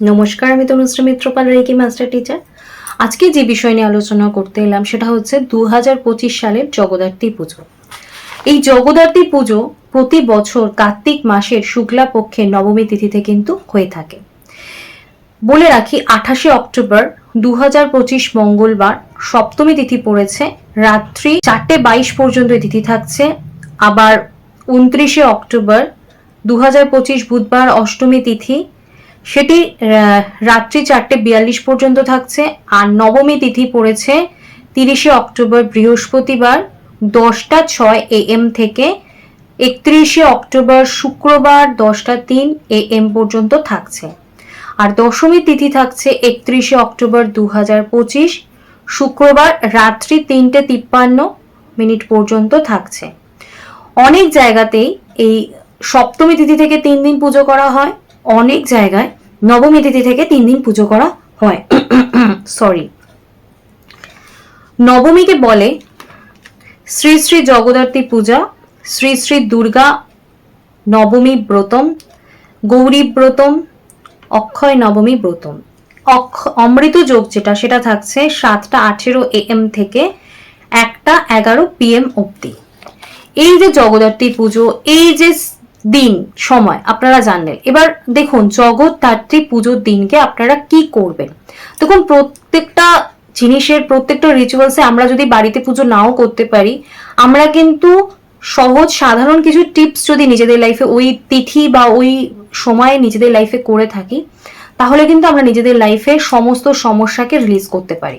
নমস্কার, আমি Tanushree Mitrapal Reiki master teacher. আজকে যে বিষয় নিয়ে আলোচনা করতে এলাম সেটা হচ্ছে দু হাজার পঁচিশ সালের জগদ্ধাত্রী পুজো। এই জগদ্ধাত্রী পুজো প্রতি বছর কার্তিক মাসের শুক্লা পক্ষে নবমী তিথিতে কিন্তু হয়ে থাকে। বলে রাখি, আঠাশে অক্টোবর দু হাজার পঁচিশ মঙ্গলবার সপ্তমী তিথি পড়েছে, রাত্রি চারটে বাইশ পর্যন্ত তিথি থাকছে। আবার উনত্রিশে অক্টোবর দু হাজার পঁচিশ বুধবার অষ্টমী তিথি সেটি রাত্রি চারটে বিয়াল্লিশ পর্যন্ত থাকছে আর নবমী তিথি পড়েছে তিরিশে অক্টোবর বৃহস্পতিবার দশটা ছয় এ এম থেকে একত্রিশে অক্টোবর শুক্রবার দশটা তিন এ এম পর্যন্ত থাকছে। আর দশমী তিথি থাকছে একত্রিশে অক্টোবর দু হাজার পঁচিশ শুক্রবার রাত্রি তিনটে তিপ্পান্ন মিনিট পর্যন্ত থাকছে। অনেক জায়গাতেই এই সপ্তমী তিথি থেকে তিন দিন পুজো করা হয়। অনেক জায়গায় নবমী তিথি থেকে তিন দিন পুজো করা হয়। সরি নবমীকে বলে শ্রী শ্রী জগদ্ধাত্রী পূজা, শ্রী শ্রী দুর্গা নবমী ব্রতম, গৌরী ব্রতম, অক্ষয় নবমী ব্রতম। অক্ষ, অমৃত যোগ যেটা, সেটা থাকছে সাতটা আঠেরো এএম থেকে একটা এগারো পিএম অবধি। এই যে জগদ্ধাত্রী পুজো, এই যে দিন, সময়, আপনারা জানলেন। এবার দেখুন জগদ্ধাত্রী পুজোর দিনকে আপনারা কি করবেন? দেখুন, প্রত্যেকটা জিনিসের, প্রত্যেকটা রিচুয়ালসে আমরা যদি বাড়িতে পুজো নাও করতে পারি, আমরা কিন্তু সহজ, সাধারণ কিছু টিপস যদি নিজেদের লাইফে ওই তিথি বা ওই সময়ে নিজেদের লাইফে করে থাকি, তাহলে কিন্তু আমরা নিজেদের লাইফে সমস্ত সমস্যাকে রিলিজ করতে পারি।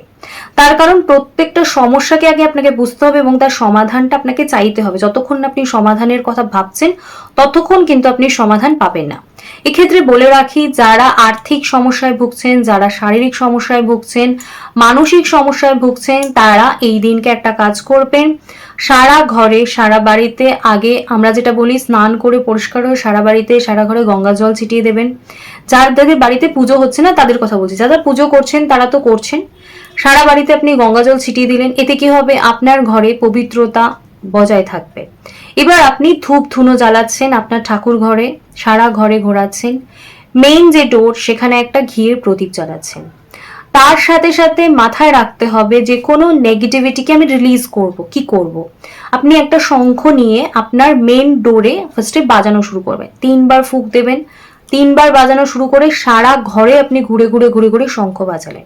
তার কারণ প্রত্যেকটা সমস্যাকে আগে আপনাকে বুঝতে হবে এবং তার সমাধানটা আপনাকে চাইতে হবে। যতক্ষণ আপনি সমাধানের কথা ভাবছেন, ততক্ষণ কিন্তু আপনি সমাধান পাবেন না। এক্ষেত্রে বলে রাখি, যারা আর্থিক সমস্যায় ভুগছেন, যারা শারীরিক সমস্যায় ভুগছেন, মানসিক সমস্যায় ভুগছেন, তারা এই দিনকে একটা কাজ করবেন। সারা ঘরে, সারা বাড়িতে আগে আমরা যেটা বলি, স্নান করে পরিষ্কার হয়ে সারা বাড়িতে, সারা ঘরে গঙ্গা জল ছিটিয়ে দেবেন। যাদের বাড়িতে পুজো হচ্ছে না, তাদের কথা বলছি। যারা পুজো করছেন, তারা তো করছেন। সারা বাড়িতে আপনি গঙ্গা জল ছিটিয়ে দিলেন, এতে কি হবে? আপনার ঘরে পবিত্রতা বজায় থাকবে। এবার আপনি ধূপ ধুনো জ্বালাচ্ছেন আপনার ঠাকুর ঘরে, সারা ঘরে ঘোরাচ্ছেন। মেইন যে ডোর সেখানে একটা ঘিয়ের প্রদীপ জ্বালাচ্ছেন। তার সাথে সাথে মাথায় রাখতে হবে যে, কোনো নেগেটিভিটিকে আমি রিলিজ করব, কি করব? আপনি একটা শঙ্খ নিয়ে আপনার মেন ডোরে ফার্স্টে বাজানো শুরু করবেন। তিনবার ফুক দেবেন। তিনবার বাজানো শুরু করে সারা ঘরে আপনি ঘুরে ঘুরে ঘুরে ঘুরে শঙ্খ বাজালেন।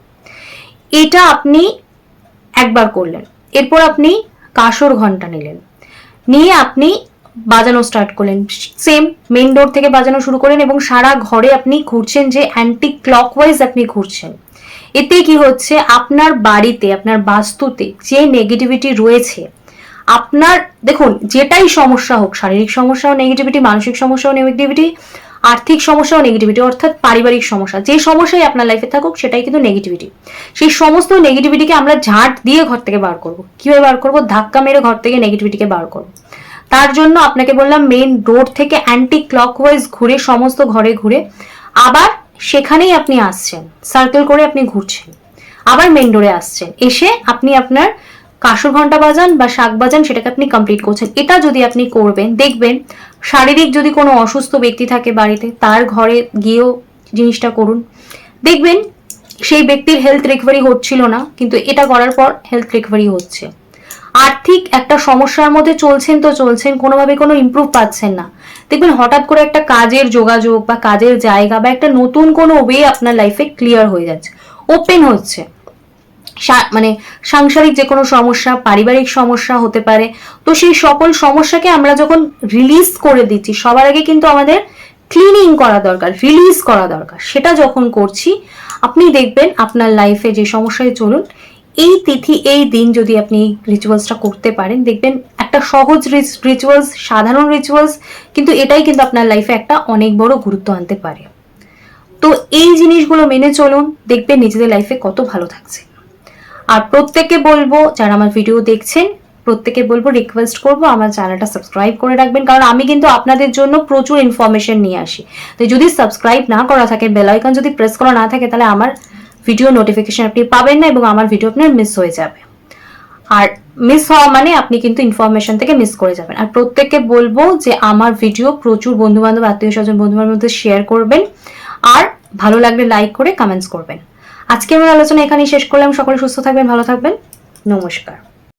এটা আপনি একবার করলেন। এরপর আপনি কাসর ঘণ্টা নিলেন। নিয়ে আপনি বাজানো স্টার্ট করলেন। সেম মেন ডোর থেকে বাজানো শুরু করলেন এবং সারা ঘরে আপনি ঘুরছেন যে অ্যান্টি ক্লকওয়াইজ আপনি ঘুরছেন। এতে কি হচ্ছে? আপনার বাড়িতে, আপনার বাস্তুতে যে নেগেটিভিটি রয়েছে, আপনার, দেখুন, যেটাই সমস্যা হোক, শারীরিক সমস্যা ও নেগেটিভিটি মানসিক সমস্যা ও নেগেটিভিটি আর্থিক সমস্যা ও নেগেটিভিটি অর্থাৎ পারিবারিক সমস্যা। যে সমস্যাই আপনার লাইফে থাকুক, সেটাই কিন্তু নেগেটিভিটি সেই সমস্ত নেগেটিভিটিকে আমরা ঝাঁট দিয়ে ঘর থেকে বার করব। কীভাবে বার করব? ধাক্কা মেরে ঘর থেকে নেগেটিভিটিকে বার করব। তার জন্য আপনাকে বললাম মেন রোড থেকে অ্যান্টি ক্লকওয়াইজ ঘুরে সমস্ত ঘরে ঘুরে আবার সেখানেই আপনি আসছেন। সার্কেল করে আপনি ঘুরছেন। আবার মেন ডোরে আসছেন। এসে আপনি আপনার কাসর ঘণ্টা বাজান বা শাক বাজান, সেটাকে আপনি কমপ্লিট করছেন। এটা যদি আপনি করবেন, দেখবেন শারীরিক যদি কোনো অসুস্থ ব্যক্তি থাকে বাড়িতে, তার ঘরে গিয়েও জিনিসটা করুন। দেখবেন সেই ব্যক্তির হেলথ রিকভারি হচ্ছিল না, কিন্তু এটা করার পর হেলথ রিকভারি হচ্ছে। আর্থিক একটা সমস্যার মধ্যে চলছেন তো চলছেন, কোনোভাবে কোনো ইমপ্রুভ পাচ্ছেন না। দেখবেন হঠাৎ করে একটা কাজের যোগাযোগ বা কাজের জায়গা বা একটা নতুন কোনো ওয়ে আপনার লাইফে ক্লিয়ার হয়ে যাচ্ছে ওপেন হচ্ছে। মানে সাংসারিক যে কোনো সমস্যা, পারিবারিক সমস্যা হতে পারে। তো সেই সকল সমস্যাকে আমরা যখন রিলিজ করে দিচ্ছি, সবার আগে কিন্তু আমাদের ক্লিনিং করা দরকার রিলিজ করা দরকার। সেটা যখন করছি, আপনি দেখবেন আপনার লাইফে যে সমস্যায় চলুন, এই তিথি, এই দিন যদি আপনি রিচুয়ালসটা করতে পারেন, দেখবেন একটা সহজ রিচুয়ালস সাধারণ রিচুয়ালস কিন্তু এটাই কিন্তু আপনার লাইফে একটা অনেক বড় গুরুত্ব আনতে পারে। তো এই জিনিসগুলো মেনে চলুন, দেখবেন নিজেদের লাইফে কত ভালো থাকছে। আর প্রত্যেককে বলব, যারা আমার ভিডিও দেখছেন প্রত্যেকে বলব রিকোয়েস্ট করব, আমার চ্যানেলটা সাবস্ক্রাইব করে রাখবেন। কারণ আমি কিন্তু আপনাদের জন্য প্রচুর ইনফরমেশন নিয়ে আসি। তো যদি সাবস্ক্রাইব না করা থাকে বেল আইকন যদি প্রেস করা না থাকে, তাহলে আমার ভিডিও নোটিফিকেশন আপনি পাবেন না এবং আমার ভিডিও আপনার মিস হয়ে যাবে। আর মিস হওয়া মানে আপনি কিন্তু ইনফরমেশন থেকে মিস করে যাবেন। আর প্রত্যেককে বলব যে আমার ভিডিও প্রচুর বন্ধু বান্ধব আত্মীয় স্বজন বন্ধু বান্ধব শেয়ার করবেন। আর ভালো লাগলে লাইক করে কমেন্টস করবেন। আজকে আমার আলোচনা এখানেই শেষ করলাম। সকলে সুস্থ থাকবেন ভালো থাকবেন। নমস্কার।